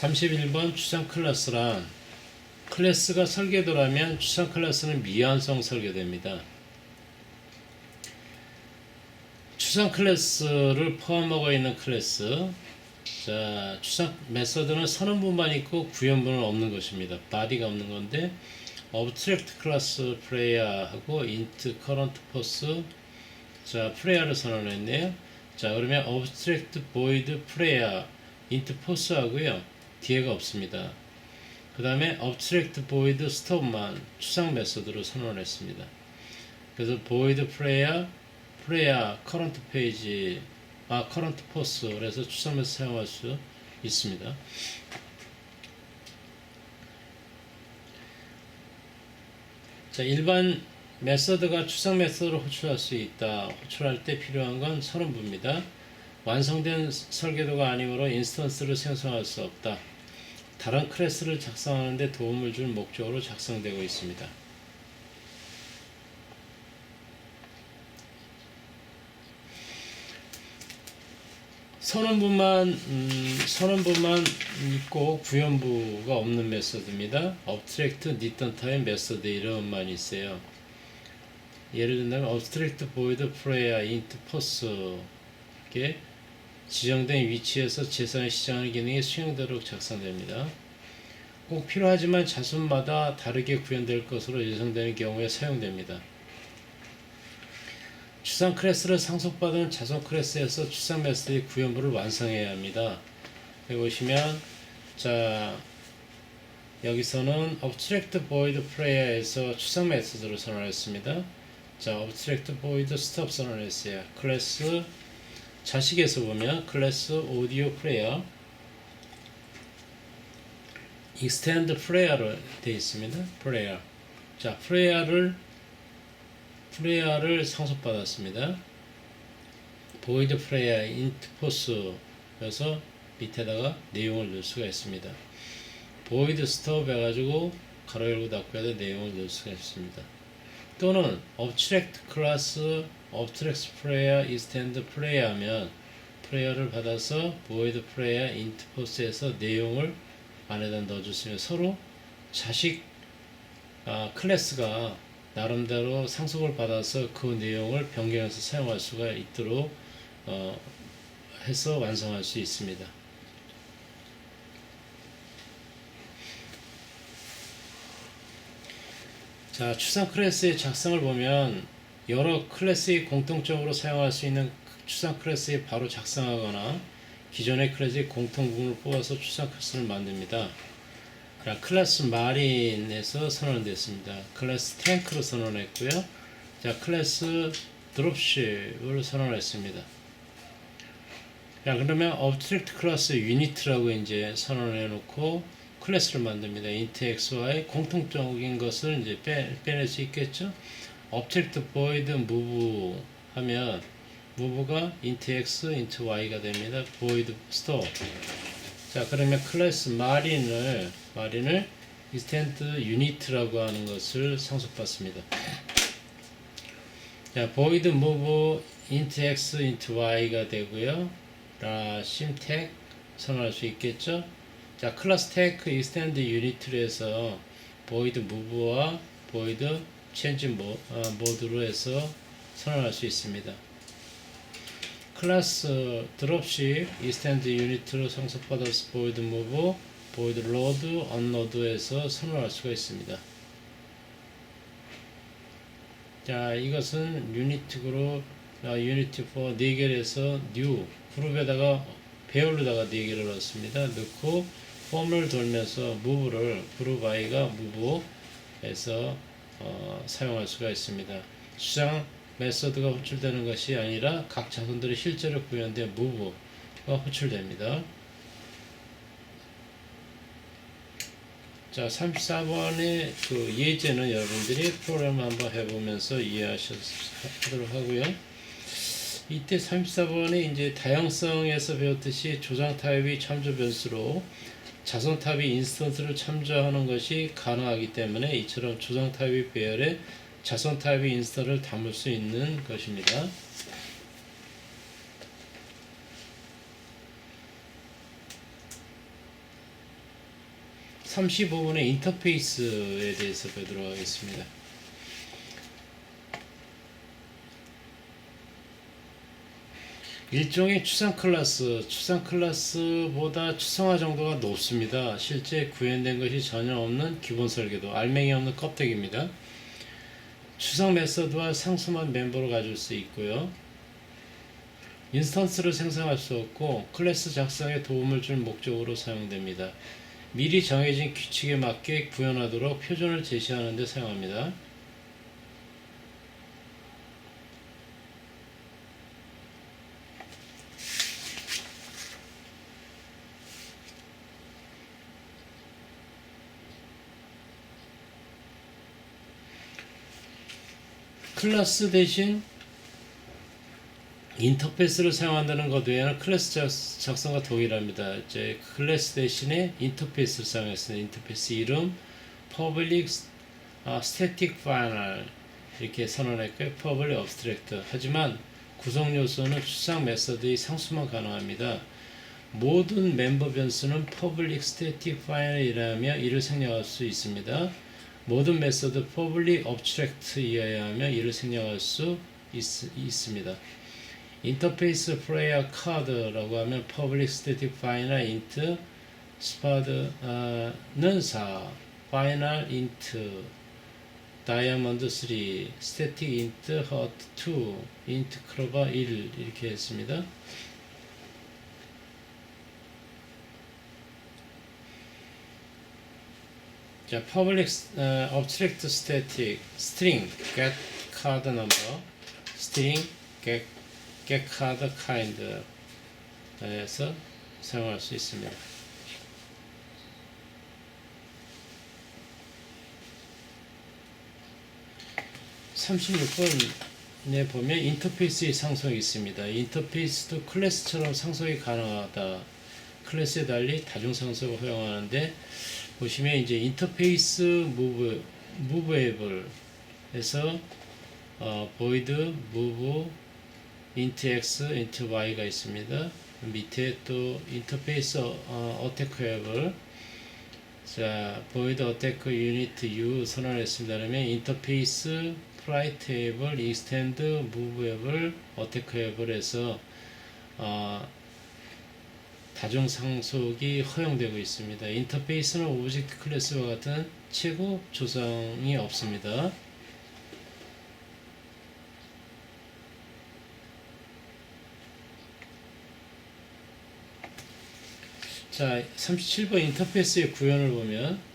31번 추상 클래스란 클래스가 설계도라면 추상 클래스는 미완성 설계도입니다. 추상 클래스를 포함하고 있는 클래스 자 추상 메서드는 선언부만 있고 구현부는 없는 것입니다. 바디가 없는 건데 object 클래스 플레이어하고 int current pose 자 플레이어를 선언했네요. 자 그러면 object void player int pose 하고요. 뒤에가 없습니다. 그 다음에 abstract void stop만 추상 메소드로 선언했습니다. 그래서 void player, player current page, 아 current post 그래서 추상 메소드 사용할 수 있습니다. 자 일반 메서드가 추상 메서드로 호출할 수 있다. 호출할 때 필요한 건 선언부입니다. 완성된 설계도가 아니므로 인스턴스를 생성할 수 없다. 다른 클래스를 작성하는 데 도움을 줄 목적으로 작성되고 있습니다. 선언부만 음, 선언부만 있고 구현부가 없는. Abstract Return Time 메소드 이름만 있어요. 예를 들면 Abstract Void Player Int Pose 이렇게 지정된 위치에서 재산을 시작하는 기능이 수용되도록 작성됩니다. 꼭 필요하지만 자손마다 다르게 구현될 것으로 예상되는 경우에 사용됩니다. 추상 클래스를 상속받은 자손 클래스에서 추상 메시지 구현부를 완성해야 합니다. 여기 보시면 자 여기서는 Abstract Void Player에서 추상 메시지를 선언했습니다. 자 Abstract Void Stop 선언했어요. 클래스 자식에서 보면 클래스 오디오 플레이어 extend player로 되어 있습니다. player. 자, player를 player를 상속받았습니다. player int pose여서 밑에다가 내용을 넣을 수가 있습니다. void stop 해가지고 가로 열고 닫고 해서 내용을 넣을 수가 있습니다. 또는 abstract class abstract player extend player 하면 플레이어를 받아서 void player int pose에서 내용을 안에다 넣어줬으면 서로 자식 아, 클래스가 나름대로 상속을 받아서 그 내용을 변경해서 사용할 수가 있도록 어, 해서 완성할 수 있습니다. 자, 추상 클래스의 작성을 보면 여러 클래스의 공통적으로 사용할 수 있는 추상 클래스에 바로 작성하거나 기존의 클래스의 공통 부분을 뽑아서 추상 클래스를 만듭니다. 자, 클래스 마린에서 선언됐습니다. 클래스 탱크로 선언했고요. 자, 클래스 드롭십을 선언했습니다. 자, 그러면 object 클래스 유니트라고 이제 선언해 놓고 클래스를 만듭니다. int xy 공통적인 것을 이제 빼, 빼낼 수 있겠죠. Object void move 하면 move가 int x, int y가 됩니다. void store. 자, 그러면 클래스 마린을 마린을 extend unit라고 하는 것을 상속받습니다. 자, void move int x, int y가 되고요. 라 심택 선언할 수 있겠죠. 자, 클래스 테이크 extend unit로 해서 void move와 void change 모드로 해서 선언할 수 있습니다. 클래스 드롭십 extend unit로 상속받아서 void move, void load, unload에서 선언할 수가 있습니다. 자, 이것은 그룹, 아, 유니트 4 4개에서 new 그룹에다가 배열로다가 4개를 넣습니다. 넣고 폼을 돌면서 move를 그룹 i가 move에서 어, 사용할 수가 있습니다. 수장 메서드가 호출되는 것이 아니라 각 자손들이 실제로 구현된 move가 호출됩니다. 자, 34번의 그 예제는 여러분들이 프로그램 한번 해보면서 이해하도록 하고요. 이때 34번에 이제 다양성에서 배웠듯이 조장 타입이 참조 변수로 자선 타입이 인스턴트를 참조하는 것이 가능하기 때문에 이처럼 타입의 배열에 타입의 인스턴트를 담을 수 있는 것입니다. 35분의 인터페이스에 대해서 보도록 하겠습니다. 일종의 추상 클래스, 추상 클래스보다 추상화 정도가 높습니다. 실제 구현된 것이 전혀 없는 기본 설계도, 알맹이 없는 껍데기입니다. 추상 메서드와 상수만 멤버로 가질 수 있고요. 인스턴스를 생성할 수 없고 클래스 작성에 도움을 줄 목적으로 사용됩니다. 미리 정해진 규칙에 맞게 구현하도록 표준을 제시하는 데 사용합니다. 클래스 대신 인터페이스를 사용한다는 것 외에는 클래스 작, 작성과 동일합니다. 이제 클래스 대신에 인터페이스를 사용했습니다. 인터페이스 이름 public 아, static final 이렇게 선언했고요. public abstract 하지만 구성 요소는 추상 메서드의 상수만 가능합니다. 모든 멤버 변수는 public static final이라며 이를 생략할 수 있습니다. 모든 메서드 public abstract 이어야 하며 이를 생략할 수 있, 있습니다. 인터페이스 플레이어 카드라고 하면 public static final int 스파드는 4 final int 다이아몬드 3 static int hot 2 int 크로바 1 이렇게 했습니다. 자, public 어, abstract static string get card number string get get card kind에서 사용할 수 있습니다. (36번에) 보면 인터페이스의 상속이 있습니다. 인터페이스도 클래스처럼 상속이 가능하다. 클래스에 달리 다중 상속을 허용하는데 보시면 이제 인터페이스 무브 무브에블에서 어, void move int x, int y가 있습니다. 밑에 또 인터페이스 어, 어태크앱을 자 void attack u 선언했습니다. 그러면 인터페이스 프라이트 앱을 extend move 앱을 어태크 앱을 해서 어, 다중 상속이 허용되고 있습니다. 인터페이스는 오브젝트 클래스와 같은 최고 조성이 없습니다. 자, 37번 인터페이스의 구현을 보면